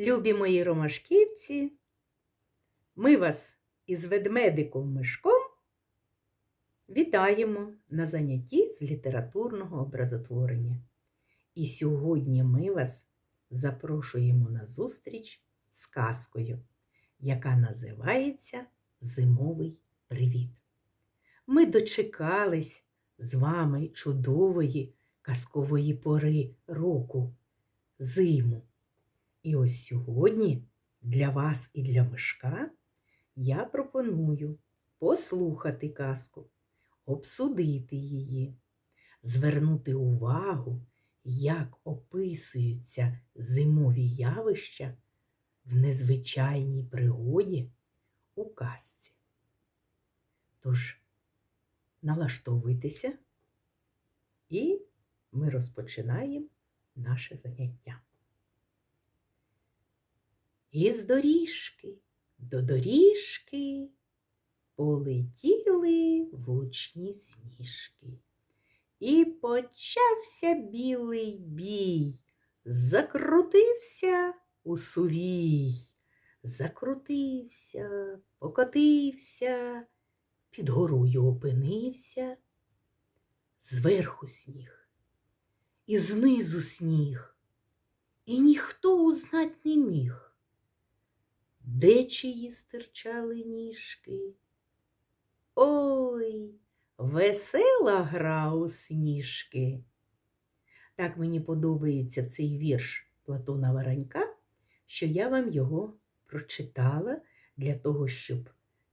Любі мої ромашківці, ми вас із ведмедиком Мишком вітаємо на занятті з літературного образотворення. І сьогодні ми вас запрошуємо на зустріч з казкою, яка називається Зимовий привіт. Ми дочекались з вами чудової казкової пори року, зиму. І ось сьогодні для вас і для мишка я пропоную послухати казку, обсудити її, звернути увагу, як описуються зимові явища в незвичайній пригоді у казці. Тож, налаштовуйтеся, і ми розпочинаємо наше заняття. Із доріжки до доріжки полетіли влучні сніжки. І почався білий бій, закрутився у сувій, закрутився, покотився, під горою опинився, зверху сніг, і знизу сніг, і ніхто узнать не міг де чиї стирчали ніжки. Ой, весела гра у сніжки. Так мені подобається цей вірш Платона Варанька, що я вам його прочитала для того, щоб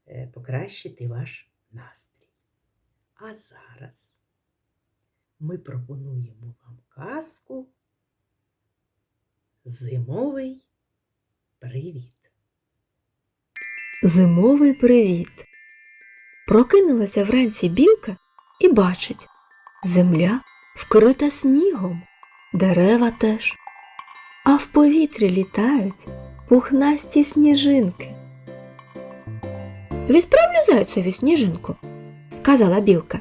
е, покращити ваш настрій. А зараз ми пропонуємо вам казку Зимовий привіт. Зимовий привіт. Прокинулася вранці білка і бачить земля вкрита снігом, дерева теж, а в повітрі літають пухнасті сніжинки. Відправлю зайцеві сніжинку, сказала білка.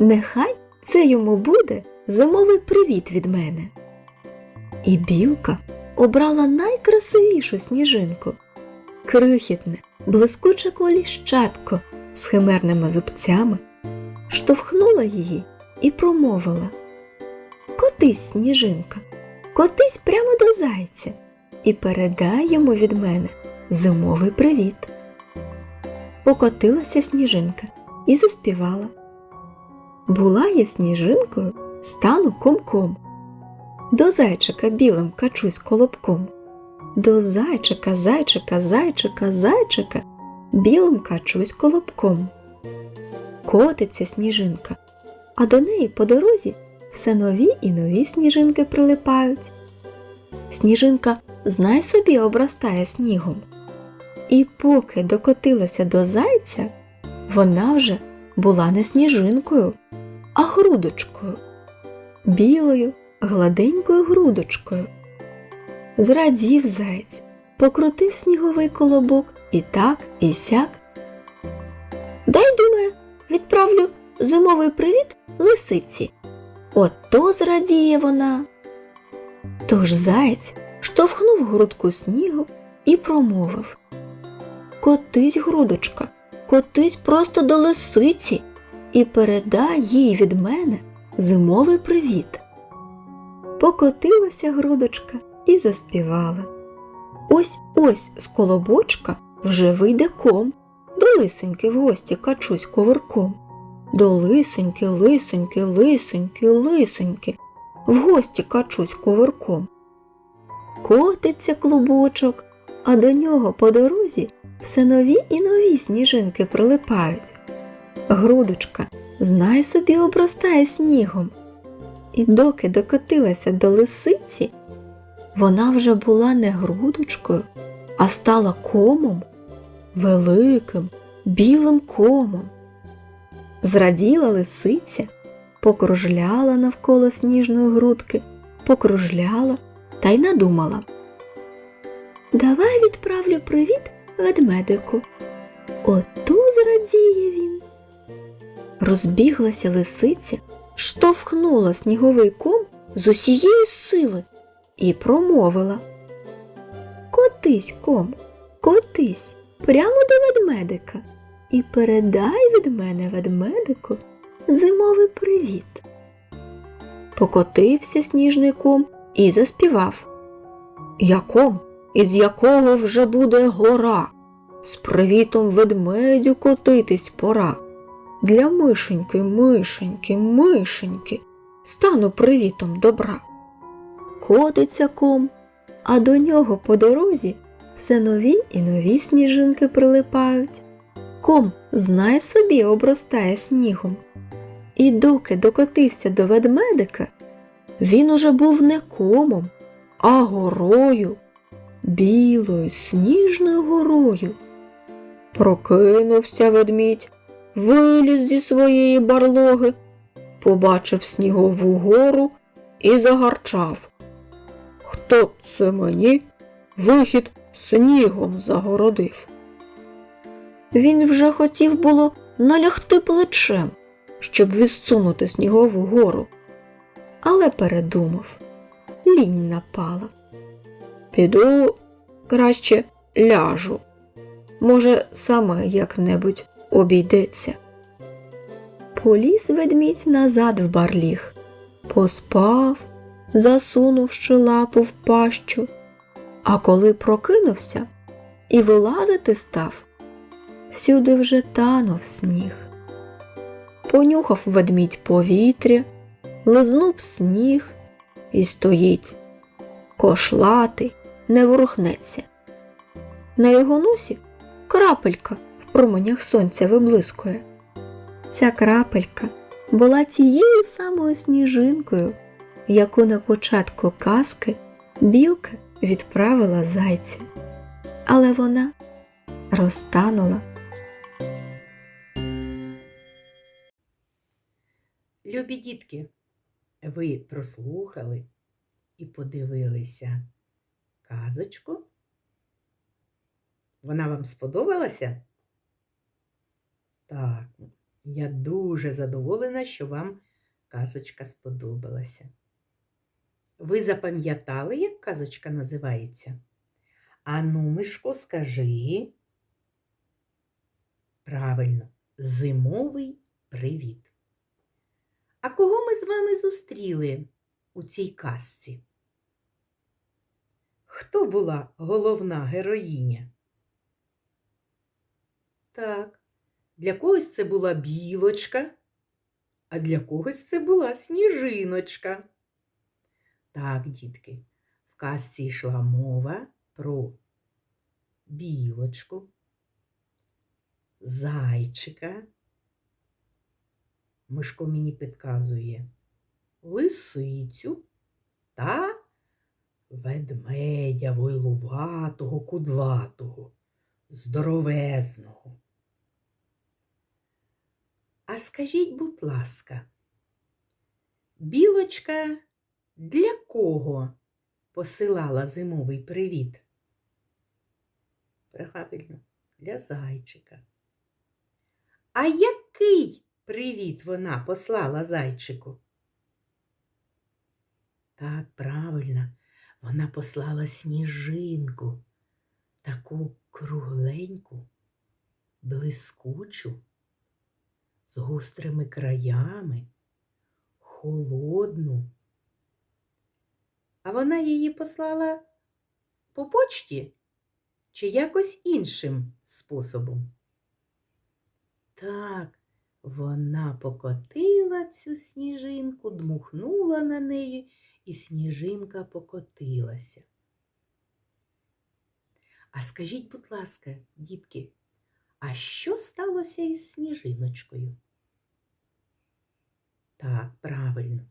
Нехай це йому буде зимовий привіт від мене. І білка обрала найкрасивішу сніжинку крихітне, блискуче коліщатко з химерними зубцями, штовхнула її і промовила Котись, сніжинка, котись прямо до зайця і передай йому від мене зимовий привіт. Покотилася сніжинка і заспівала. Була я сніжинкою, стану комком. До зайчика білим качусь колобком. До зайчика, зайчика, зайчика, зайчика білим качусь колобком. Котиться сніжинка, а до неї по дорозі все нові і нові сніжинки прилипають. Сніжинка знай собі обростає снігом. І поки докотилася до зайця, вона вже була не сніжинкою, а грудочкою, білою, гладенькою грудочкою. Зрадів заєць, покрутив сніговий колобок і так, і сяк. Дай, думає, відправлю зимовий привіт лисиці. Ото зрадіє вона. Тож заєць штовхнув грудку снігу і промовив Котись, грудочка, котись просто до лисиці і передай їй від мене зимовий привіт. Покотилася грудочка і заспівала. Ось ось з колобочка вже вийде ком, до лисеньки в гості качусь ковирком. До лисеньки, лисеньки, лисеньки, лисеньки, в гості качусь ковирком. Котиться клубочок, а до нього по дорозі все нові і нові сніжинки прилипають. Грудочка, знай собі обростає снігом. І доки докотилася до лисиці, вона вже була не грудочкою, а стала комом, великим, білим комом. Зраділа лисиця, покружляла навколо сніжної грудки, покружляла та й надумала. Давай відправлю привіт ведмедику. Ото зрадіє він. Розбіглася лисиця, штовхнула сніговий ком з усієї сили і промовила Котись, ком, котись прямо до ведмедика і передай від мене ведмедику зимовий привіт. Покотився сніжний ком і заспівав. Яком, із якого вже буде гора, з привітом ведмедю котитись пора. Для мишеньки, мишеньки, мишеньки стану привітом добра. Котиться ком, а до нього по дорозі все нові і нові сніжинки прилипають. Ком, знай собі, обростає снігом. І доки докотився до ведмедика, він уже був не комом, а горою, білою сніжною горою. Прокинувся ведмідь, виліз зі своєї барлоги, побачив снігову гору і загарчав. Хто це мені вихід снігом загородив? Він вже хотів було налягти плечем, щоб відсунути снігову гору, але передумав, лінь напала. Піду краще ляжу. Може, саме як-небудь обійдеться. Поліз ведмідь назад в барліг, поспав, засунувши лапу в пащу, а коли прокинувся і вилазити став, всюди вже танув сніг. Понюхав ведмідь повітря, лизнув сніг і стоїть. Кошлатий не ворухнеться. На його носі крапелька в променях сонця виблискує. Ця крапелька була тією самою сніжинкою, яку на початку казки білка відправила зайця. Але вона розтанула. Любі дітки, ви прослухали і подивилися казочку. Вона вам сподобалася? Так, я дуже задоволена, що вам казочка сподобалася. Ви запам'ятали, як казочка називається? Ану, Мишко, скажи. Правильно, зимовий привіт. А кого ми з вами зустріли у цій казці? Хто була головна героїня? Так, для когось це була білочка, а для когось це була сніжиночка. Так, дітки, в казці йшла мова про білочку, зайчика. Мишко мені підказує лисицю та ведмедя войлуватого, кудлатого, здоровезного. А скажіть, будь ласка, білочка для кого посилала зимовий привіт? Правильно, для зайчика. А який привіт вона послала зайчику? Так, правильно, вона послала сніжинку, таку кругленьку, блискучу, з гострими краями, холодну. А вона її послала по почті чи якось іншим способом? Так, вона покотила цю сніжинку, дмухнула на неї, і сніжинка покотилася. А скажіть, будь ласка, дітки, а що сталося із сніжиночкою? Так, правильно,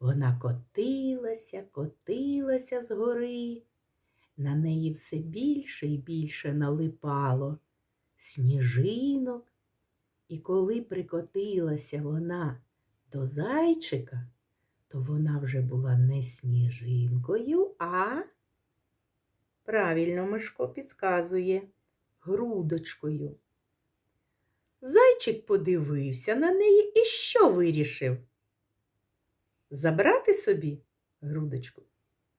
вона котилася, котилася з гори. На неї все більше і більше налипало сніжинок, і коли прикотилася вона до зайчика, то вона вже була не сніжинкою, а правильно Мишко підказує грудочкою. Зайчик подивився на неї і що вирішив? Забрати собі грудочку?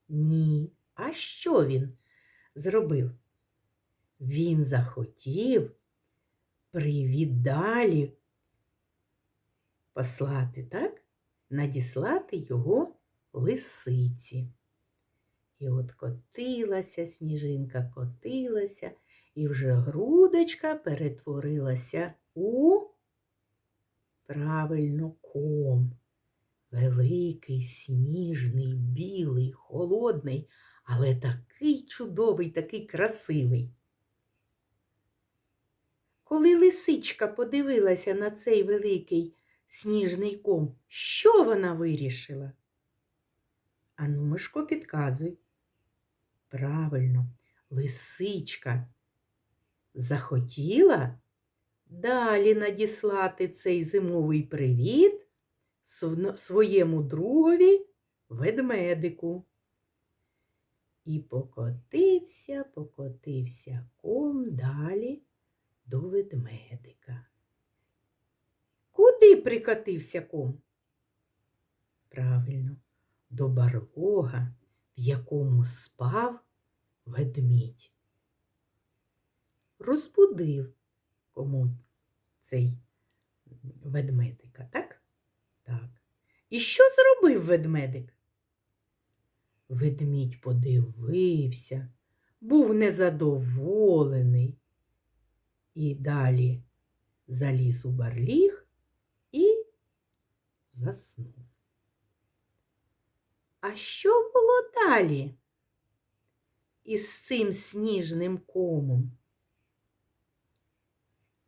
Ні. А що він зробив? Він захотів привіт далі послати, так? Надіслати його лисиці. І от котилася сніжинка, котилася, і вже грудочка перетворилася у правильно ком. Великий, сніжний, білий, холодний, але такий чудовий, такий красивий. Коли лисичка подивилася на цей великий сніжний ком, що вона вирішила? Ану, Мишко, підказуй. Правильно, лисичка захотіла далі надіслати цей зимовий привіт своєму другові ведмедику. І покотився, покотився ком далі до ведмедика. Куди прикотився ком? Правильно, до барлога, в якому спав ведмідь. Розбудив кому цей ведмедика? Так. І що зробив ведмедик? Ведмідь подивився, був незадоволений і далі заліз у барліг і заснув. А що було далі із цим сніжним комом?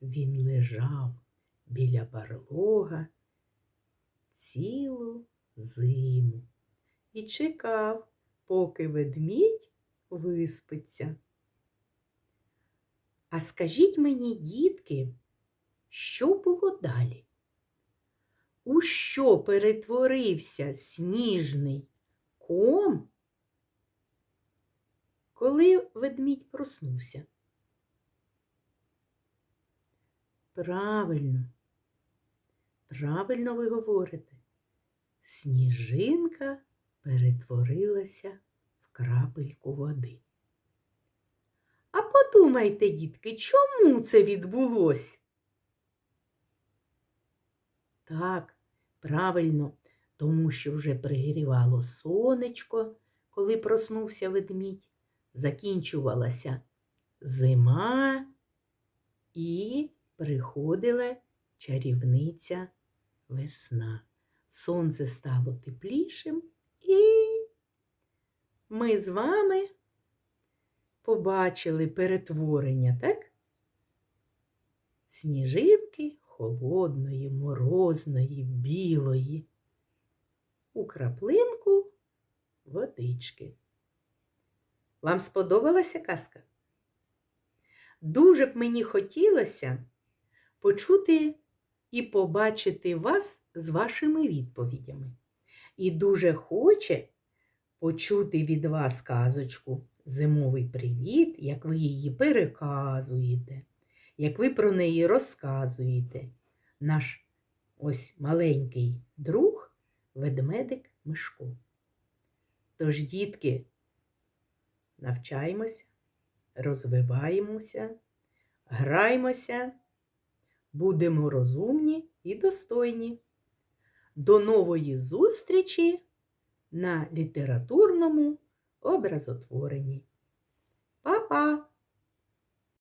Він лежав біля барлога цілу зиму і чекав, поки ведмідь виспиться. А скажіть мені, дітки, що було далі? У що перетворився сніжний ком, коли ведмідь проснувся? Правильно, правильно ви говорите. Сніжинка перетворилася в крапельку води. А подумайте, дітки, чому це відбулось? Так, правильно, тому що вже пригрівало сонечко, коли проснувся ведмідь, закінчувалася зима і приходила чарівниця весна. Сонце стало теплішим, і ми з вами побачили перетворення, так? Сніжинки холодної, морозної, білої, у краплинку водички. Вам сподобалася казка? Дуже б мені хотілося почути і побачити вас з вашими відповідями. І дуже хоче почути від вас казочку Зимовий привіт, як ви її переказуєте, як ви про неї розказуєте. Наш ось маленький друг ведмедик Мишко. Тож, дітки, навчаємося, розвиваємося, граймося, будемо розумні і достойні. До нової зустрічі на літературному образотворенні. Па-па!